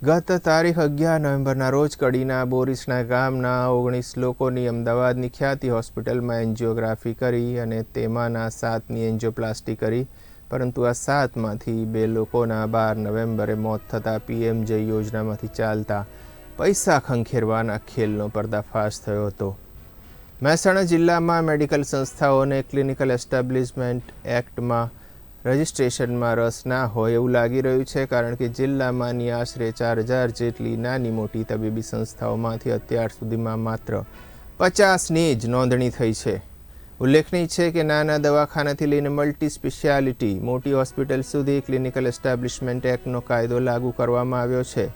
ગત તારીખ અગિયાર નવેમ્બરના રોજ કડીના બોરીસના ગામના ઓગણીસ લોકોની અમદાવાદની ખ્યાતિ હોસ્પિટલમાં એન્જિયોગ્રાફી કરી અને તેમાંના સાતની એન્જિયોપ્લાસ્ટી કરી, પરંતુ આ સાતમાંથી બે લોકોના બાર નવેમ્બરે મોત થતાં પીએમ જય યોજનામાંથી ચાલતા પૈસા ખંખેરવાના ખેલનો પર્દાફાશ થયો હતો. મહેસાણા જિલ્લામાં મેડિકલ સંસ્થાઓને ક્લિનિકલ એસ્ટાબ્લિશમેન્ટ એક્ટમાં રજિસ્ટ્રેશનમાં રસ ના હોય એવું લાગી રહ્યું છે કારણ કે જિલ્લામાંની આશરે ચાર હજાર જેટલી નાની મોટી તબીબી સંસ્થાઓમાંથી અત્યાર સુધીમાં માત્ર પચાસની જ નોંધણી થઈ છે. ઉલ્લેખનીય છે કે નાના દવાખાનાથી લઈને મલ્ટી સ્પેશિયાલિટી, મોટી હોસ્પિટલ સુધી ક્લિનિકલ એસ્ટાબ્લિશમેન્ટ એક્ટનો કાયદો લાગુ કરવામાં આવ્યો છે.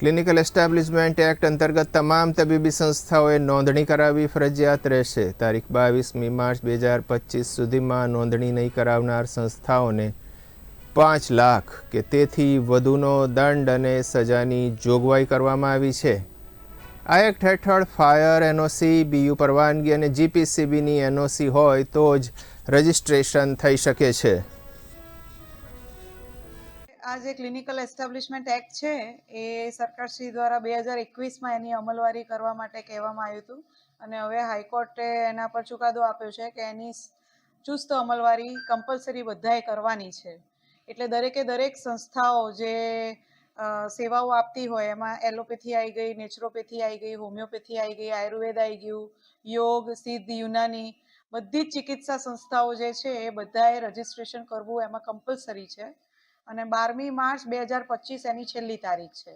ક્લિનિકલ એસ્ટાબ્લિશમેન્ટ એક્ટ અંતર્ગત તમામ તબીબી સંસ્થાઓએ નોંધણી કરાવવી ફરજિયાત રહેશે. તારીખ બાવીસમી માર્ચ બે હજાર પચીસ સુધીમાં નોંધણી નહીં કરાવનાર સંસ્થાઓને પાંચ લાખ કે તેથી વધુનો દંડ અને સજાની જોગવાઈ કરવામાં આવી છે. આ એક્ટ હેઠળ ફાયર, એનઓસી, બીયુ પરવાનગી અને જીપીસીબીની એનઓસી હોય તો જ રજિસ્ટ્રેશન થઈ શકે છે. આ જે ક્લિનિકલ એસ્ટાબ્લિશમેન્ટ એક્ટ છે, એ સરકારશ્રી દ્વારા બે હજાર એકવીસમાં એની અમલવારી કરવા માટે કહેવામાં આવ્યું હતું. અને હવે હાઈકોર્ટે એના પર ચુકાદો આપ્યો છે કે એની ચુસ્ત અમલવારી કમ્પલસરી બધાએ કરવાની છે. એટલે દરેકે દરેક સંસ્થાઓ જે સેવાઓ આપતી હોય, એમાં એલોપેથી આવી ગઈ, નેચરોપેથી આવી ગઈ, હોમિયોપેથી આવી ગઈ, આયુર્વેદ આવી ગયું, યોગ, સિદ્ધ, યુનાની, બધી જ ચિકિત્સા સંસ્થાઓ જે છે, એ બધાએ રજીસ્ટ્રેશન કરવું એમાં કમ્પલસરી છે. અને બારમી માર્ચ બે હજાર પચીસ એની છેલ્લી તારીખ છે.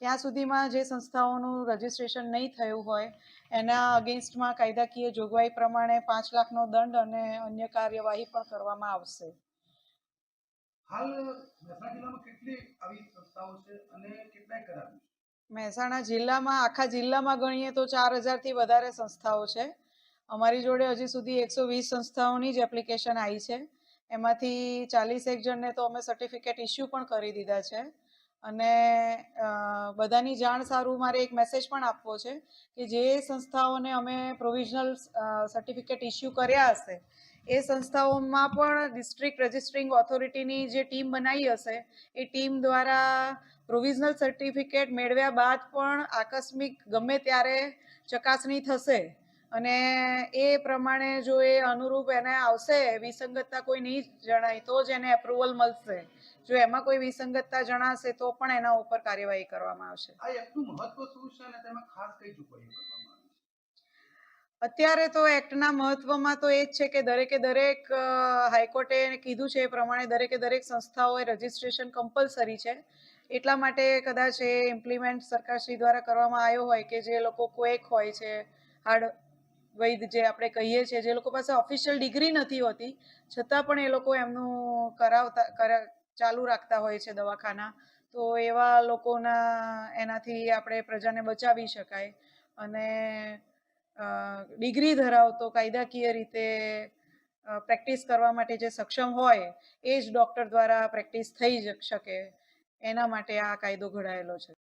ત્યાં સુધીમાં જે સંસ્થાઓનું રજીસ્ટ્રેશન નહીં થયું હોય એના અગેન્સ્ટમાં કાયદાકીય જોગવાઈ પ્રમાણે પાંચ લાખનો દંડ અને અન્ય કાર્યવાહી પણ કરવામાં આવશે. હાલ મહેસાણા જિલ્લામાં કેટલી આવી સંસ્થાઓ છે અને કેટલાય કરાવી મહેસાણા જિલ્લામાં આખા જિલ્લામાં ગણીએ તો ચાર હજારથી વધારે સંસ્થાઓ છે. અમારી જોડે હજી સુધી એકસો વીસ સંસ્થાઓની જ એપ્લિકેશન આવી છે. એમાંથી ચાલીસ એક જણને તો અમે સર્ટિફિકેટ ઇસ્યુ પણ કરી દીધા છે. અને બધાની જાણ સારું મારે એક મેસેજ પણ આપવો છે કે જે સંસ્થાઓને અમે પ્રોવિઝનલ સર્ટિફિકેટ ઇસ્યુ કર્યા હશે, એ સંસ્થાઓમાં પણ ડિસ્ટ્રિક્ટ રજિસ્ટ્રિંગ ઓથોરિટીની જે ટીમ બનાવી હશે, એ ટીમ દ્વારા પ્રોવિઝનલ સર્ટિફિકેટ મેળવ્યા બાદ પણ આકસ્મિક ગમે ત્યારે ચકાસણી થશે. અને એ પ્રમાણે જો એ અનુરૂપ એને આવશે વિસંગતતા કોઈ નહીં જણાય તો જ એને એપ્રુવલ મળશે. જો એમાં કોઈ વિસંગતતા જણાશે તો પણ એના ઉપર કાર્યવાહી કરવામાં આવશે. આ એક્ટનું મહત્વ શું છે અને તેમાં ખાસ કઈ જોગવાઈઓ કરવામાં અત્યારે તો એક્ટના મહત્વમાં તો એ જ છે કે દરેકે દરેક હાઈકોર્ટે કીધું છે એ પ્રમાણે દરેકે દરેક સંસ્થાઓએ રજીસ્ટ્રેશન કમ્પલસરી છે. એટલા માટે કદાચ એ ઇમ્પ્લિમેન્ટ સરકારશ્રી દ્વારા કરવામાં આવ્યો હોય કે જે લોકો ક્વેક હોય છે હાર્ડ વૈદ જે આપણે કહીએ છીએ, જે લોકો પાસે ઓફિશિયલ ડિગ્રી નથી હોતી, છતાં પણ એ લોકો એમનું કરાવતા, કરા, ચાલુ રાખતા હોય છે દવાખાના. તો એવા લોકોના એનાથી આપણે પ્રજાને બચાવી શકાય. અને ડિગ્રી ધરાવતો કાયદાકીય રીતે પ્રેક્ટિસ કરવા માટે જે સક્ષમ હોય, એ જ ડૉક્ટર દ્વારા પ્રેક્ટિસ થઈ શકે. એના માટે આ કાયદો ઘડાયેલો છે.